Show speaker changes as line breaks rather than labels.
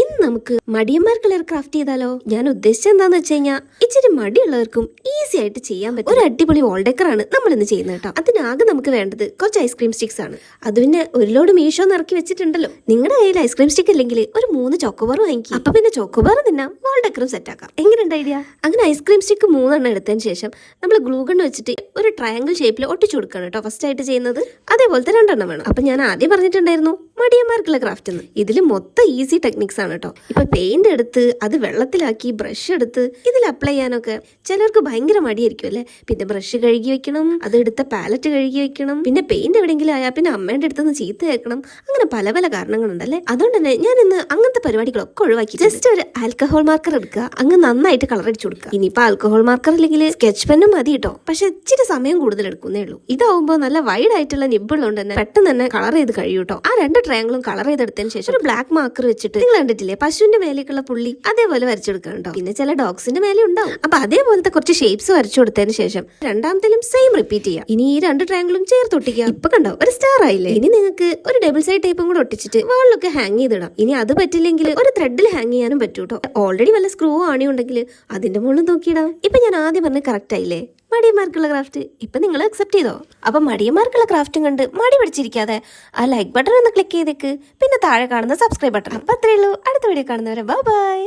ഇന്ന് നമുക്ക് മടിയന്മാർക്കുള്ള ക്രാഫ്റ്റ് ചെയ്താലോ? ഞാൻ ഉദ്ദേശിച്ചത് എന്താന്ന് വെച്ച് കഴിഞ്ഞാൽ ഇച്ചിരി മടിയുള്ളവർക്കും ഈസി ആയിട്ട് ചെയ്യാൻ പറ്റും ഒരു അടിപൊളി വോൾഡേക്കർ ആണ് നമ്മൾ ഇന്ന് ചെയ്യുന്നത് കേട്ടോ. അതിനാകെ നമുക്ക് വേണ്ടത് കുറച്ച് ഐസ്ക്രീം സ്റ്റിക്സ് ആണ്. അത് പിന്നെ ഒരു ലോഡ് മീഷോ ഇറക്കി വെച്ചിട്ടുണ്ടല്ലോ. നിങ്ങളുടെ കയ്യിൽ ഐസ്ക്രീം സ്റ്റിക്ക് ഇല്ലെങ്കിൽ ഒരു മൂന്ന് ചോക്കോബാർ വാങ്ങിക്കും. അപ്പൊ പിന്നെ ചോക്കോബാർ തിന്നാം വാൾ ഡെക്കറും സെറ്റ് ആക്കാം. എങ്ങനെയുണ്ട് ഐഡിയ അങ്ങനെ ഐസ്ക്രീം സ്റ്റിക്ക് മൂന്നെണ്ണം എടുത്തതിന് ശേഷം നമ്മൾ ഗ്ലൂഗൺ വെച്ചിട്ട് ഒരു ട്രയാങ്കിൾ ഷേപ്പിൽ ഒട്ടിച്ചു കൊടുക്കണം കേട്ടോ ഫസ്റ്റ് ആയിട്ട് ചെയ്യുന്നത്. അതേപോലത്തെ രണ്ടെണ്ണം വേണം. അപ്പൊ ഞാൻ ആദ്യം പറഞ്ഞിട്ടുണ്ടായിരുന്നു മടിയന്മാർക്കുള്ള ക്രാഫ്റ്റ് എന്ന്. ഇതിൽ മൊത്തം ഈസി ടെക്നിക്സ് ആണ് കേട്ടോ ഇപ്പൊ പെയിന്റ് എടുത്ത് അത് വെള്ളത്തിലാക്കി ബ്രഷ് എടുത്ത് ഇതിൽ അപ്ലൈ ചെയ്യാനൊക്കെ ചിലർക്ക് ഭയങ്കര മടിയായിരിക്കും അല്ലേ? പിന്നെ ബ്രഷ് കഴുകി വെക്കണം അത് എടുത്ത പാലറ്റ് കഴുകി വെക്കണം പിന്നെ പെയിന്റ് എവിടെയെങ്കിലും ആയാൽ പിന്നെ അമ്മേന്റെ അടുത്തുനിന്ന് ചീത്ത കേൾക്കണം. അങ്ങനെ പല പല കാരണങ്ങളുണ്ടല്ലേ അതുകൊണ്ട് തന്നെ ഞാൻ ഇന്ന് അങ്ങനത്തെ പരിപാടികളൊക്കെ ഒഴിവാക്കി. ജസ്റ്റ് ഒരു ആൽക്കഹോൾ മാർക്കർ എടുക്കുക. അങ്ങ് നന്നായിട്ട് കളർ അടിച്ചു കൊടുക്കുക. ഇനിയിപ്പോ ആൽക്കഹോൾ മാർക്കർ അല്ലെങ്കിൽ സ്കെച്ച് പെന്നും മതി കേട്ടോ പക്ഷെ ഇച്ചിരി സമയം കൂടുതൽ എടുക്കുന്നേ ഉള്ളൂ. ഇതാവുമ്പോൾ നല്ല വൈഡ് ആയിട്ടുള്ള നിബിളുണ്ട് തന്നെ പെട്ടെന്ന് തന്നെ കളർ ചെയ്ത് കഴിയൂട്ടോ ആ രണ്ട് ട്രയാങ്കിളും കളർ ചെയ്തെടുത്തതിന് ശേഷം ഒരു ബ്ലാക്ക് മാർക്കർ വെച്ചിട്ട് നിങ്ങൾ കണ്ടിട്ടില്ലേ? പശുവിന്റെ മേലേക്കുള്ള പുള്ളി അതേപോലെ വരച്ചെടുക്കണം കേട്ടോ പിന്നെ ചില ഡോഗ്സിന്റെ മേലെ ഉണ്ടാവും. അപ്പൊ അതേപോലത്തെ കുറച്ച് ഷേപ്സ് വരച്ചു കൊടുത്തതിന് ശേഷം രണ്ടാമത്തേലും സെയിം റിപ്പീറ്റ് ചെയ്യാം. ഇനി ഈ രണ്ട് ട്രയാങ്കിളും ചേർത്ത് ഒട്ടിക്കുക ഇപ്പൊ കണ്ടോ ഒരു സ്റ്റാർ ആയില്ലേ? ഇനി നിങ്ങൾക്ക് ഒരു ഡബിൾ സൈഡ് ടൈപ്പും കൂടെ ഒട്ടിച്ചിട്ട് വാളിലൊക്കെ ഹാങ് ചെയ്തിടാം. ഇനി അത് പറ്റില്ലെങ്കിൽ ഒരു ത്രെഡിൽ ഹാങ് ചെയ്യാനും പറ്റൂട്ടോ. ഓൾറെഡി വല്ല സ്ക്രൂ ആണി ഉണ്ടെങ്കിൽ അതിന്റെ മുകളിൽ നോക്കിയിടാം. ഇപ്പൊ ഞാൻ ആദ്യം പറഞ്ഞ കറക്റ്റ് ആയില്ലേ? മടിയന്മാർക്കുള്ള ക്രാഫ്റ്റ് ഇപ്പം നിങ്ങൾ അക്സെപ്റ്റ് ചെയ്തോ? അപ്പൊ മടിയന്മാർക്കുള്ള ക്രാഫ്റ്റും കണ്ട് മടി പിടിച്ചിരിക്കാതെ ആ ലൈക്ക് ബട്ടൺ ഒന്ന് ക്ലിക്ക് ചെയ്തേക്ക്. പിന്നെ താഴെ കാണുന്ന സബ്സ്ക്രൈബ് ബട്ടൺ അപ്പൊ അത്രേ ഉള്ളൂ. അടുത്ത വീഡിയോ കാണുന്നവരെ ബൈ ബൈ